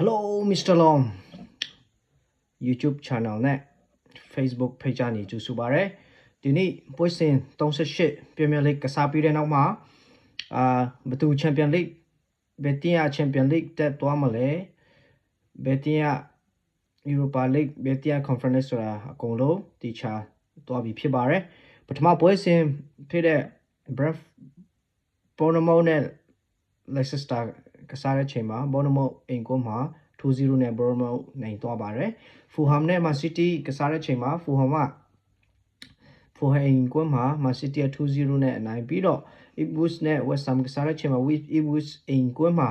Hello Mr. Long YouTube channel နဲ့ Facebook page ကနေကြိုဆိုပါရစေဒီနေ့ပွဲစဉ်38 Premier League ကစားပြီးတဲ့နောက်မှာအာဘသူ Champion League ဘယ်တင်ရ Champion League တက်သွားမလဲဘယ်တင်ရ Europa League ဘယ်တင်ရ Conference ဆိုတာအကုန်လုံးတီချာသွားပြီးဖြစ်ပါတယ်ပထမပွဲစဉ်ဖြစ်တဲ့ Bref Bournemouth နဲ့ Leicester ကစားတဲ့ချိန်မှာ Bournemouth အိမ်ကွန်းမှာ2-0နဲ့ Bournemouth နိုင်သွားပါတယ်။ Fulham နဲ့ Man City ကစားတဲ့ချိန်မှာ Fulham က Fulham အိမ်ကွန်းမှာ Man City က2-0နဲ့နိုင်ပြီးတော့ Ipswich နဲ့ West Ham ကစားတဲ့ချိန်မှာ Ipswich အိမ်ကွန်းမှာ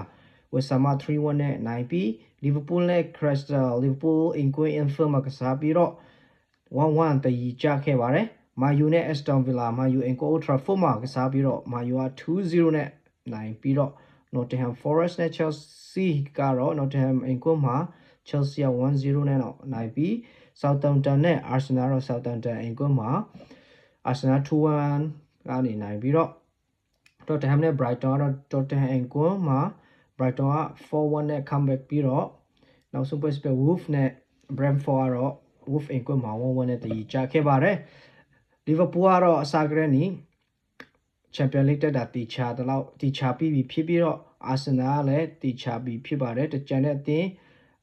West Ham က3-1နဲ့နိုင်ပြီး Liverpool နဲ့ Crystal Liverpool အိမ်ကွန်း Anfield မှာကစားပြီးတော့1-1တည်ကြခဲ့ပါတယ်။ Man U နဲ့ Aston Villa Man U အိမ်ကွန်း Old Trafford မှာကစားပြီးတော့ Man U က2-0နဲ့နိုင်ပြီးတော့ Nottingham Forest နဲ့ Chelsea ကတော့ Nottingham အင်ကွန်းမှာ Chelsea က1-0နဲ့တော့နိုင်ပြီး Southampton နဲ့ Arsenal တော့ Southampton အင်ကွန်းမှာ Arsenal 2-1ကနေနိုင်ပြီးတော့ Tottenham နဲ့ Brighton ကတော့ Tottenham အင်ကွန်းမှာ Brighton က4-1နဲ့ comeback ပြီးတော့နောက်ဆုံးပွဲစပယ် Wolf နဲ့ Brentford ကတော့ Wolf အင်ကွန်းမှာ1-1နဲ့တည်ကြခဲ့ပါတယ် Liverpool ကတော့အစားကရက်နီ Champion League တက်တာတီချာတလောက်တီချာပြီးပြီဖြစ်ပြီးတော့ Arsenal ကလည်းတီချာပြီးဖြစ်ပါတယ်တကြံတဲ့အသင်း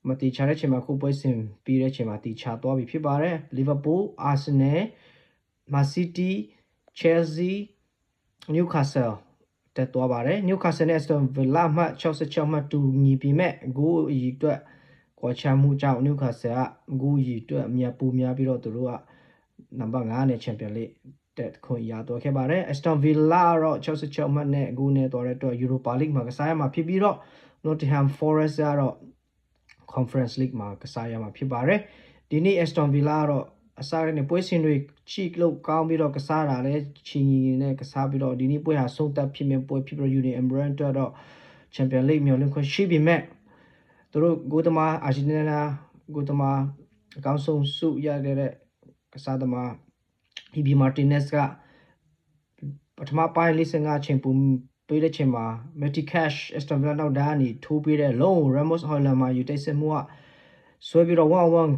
မတီချာတဲ့ချိန်မှာခုပွဲစဉ်ပြီးတဲ့ချိန်မှာတီချာသွားပြီဖြစ်ပါတယ် Liverpool Arsenal Man City Chelsea Newcastle တက်သွားပါတယ် Newcastle နဲ့ Aston Villa မှ66မှတူညီပြီးမဲ့ဂိုးအီအတွက်ကွာချမှုကြောင့် Newcastle ကဂိုးအီအတွက်အများပူများပြီးတော့သူတို့က နံပါတ်9နဲ့ Champion League တက်ခွင့်ရတော့ခဲ့ပါတယ် Aston Villa ကတော့66မှတ်နဲ့ဂိုးနဲ့တော်တဲ့အတွက် Europa League မှာကစားရမှာဖြစ်ပြီးတော့ Nottingham Forest ကတော့ Conference League မှာကစားရမှာဖြစ်ပါတယ်ဒီနေ့ Aston Villa ကတော့အစားရတဲ့ပွဲစဉ်တွေချီလို့ကောင်းပြီးတော့ကစားတာလဲချီညီနဲ့ကစားပြီးတော့ဒီနေ့ပွဲဟာဆုံးသက်ဖြစ်မဲ့ပွဲဖြစ်ပြီးတော့ Union Emirates အတွက်တော့ Champion League မျိုးလင့်ခွင့်ရှိပြီမဲ့သူတို့ဂိုးသမားအာဂျင်တီးနားဂိုးသမားအကောင်းဆုံးဆုရခဲ့တဲ့ ကစားသမား EB Martinez ကပထမပိုင်း55ချိန်ပုံပေးတဲ့ချိန်မှာ Matty Cash Aston Villa နောက်တန်းကနေထိုးပေးတဲ့လုံး Ramos Hojlund မှာယူတိုက်စစ်မှုကဆွဲပြီးတော့1-1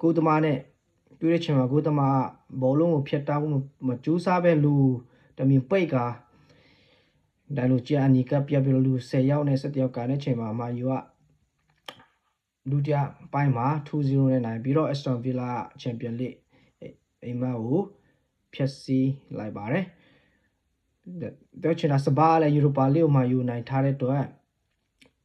ကိုသမားနဲ့တွေ့တဲ့ချိန်မှာကိုသမားဘောလုံးကိုဖျက်တားမှုမကြိုးစားပဲလူတမင်ပိတ်ကဒါလိုကြာအနီကပြပြလူ10ယောက်နဲ့17ယောက်ကတဲ့ချိန်မှာမာယူက ဒုတိယပိုင်းမှာ2-0နဲ့နိုင်ပြီးတော့ Aston Villa Champion League အိမ်မကိုဖျက်ဆီးလိုက်ပါတယ်တော့ချင်တာစပါးလဲယူရိုပါလိမှာယူနိုင်ထားတဲ့အတွက်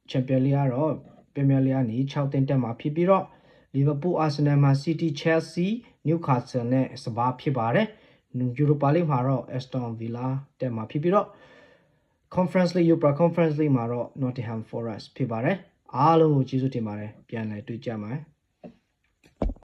ချန်ပီယံလိကတော့ပရီးမီယာလိကနေ6တင်တက်မှာဖြစ်ပြီးတော့လီဗာပူးအာဆင်နယ်မှာစီးတီးချယ်ဆီနျူကာဆယ်နဲ့စပါးဖြစ်ပါတယ်ယူရိုပါလိမှာတော့အက်စတွန်ဗီလာတက်မှာဖြစ်ပြီးတော့ Conference League Europa Conference League မှာတော့ Nottingham Forest ဖြစ်ပါတယ် အားလုံးကိုကျေးဇူးတင်ပါတယ်ပြန်လည်တွေ့ကြပါမယ်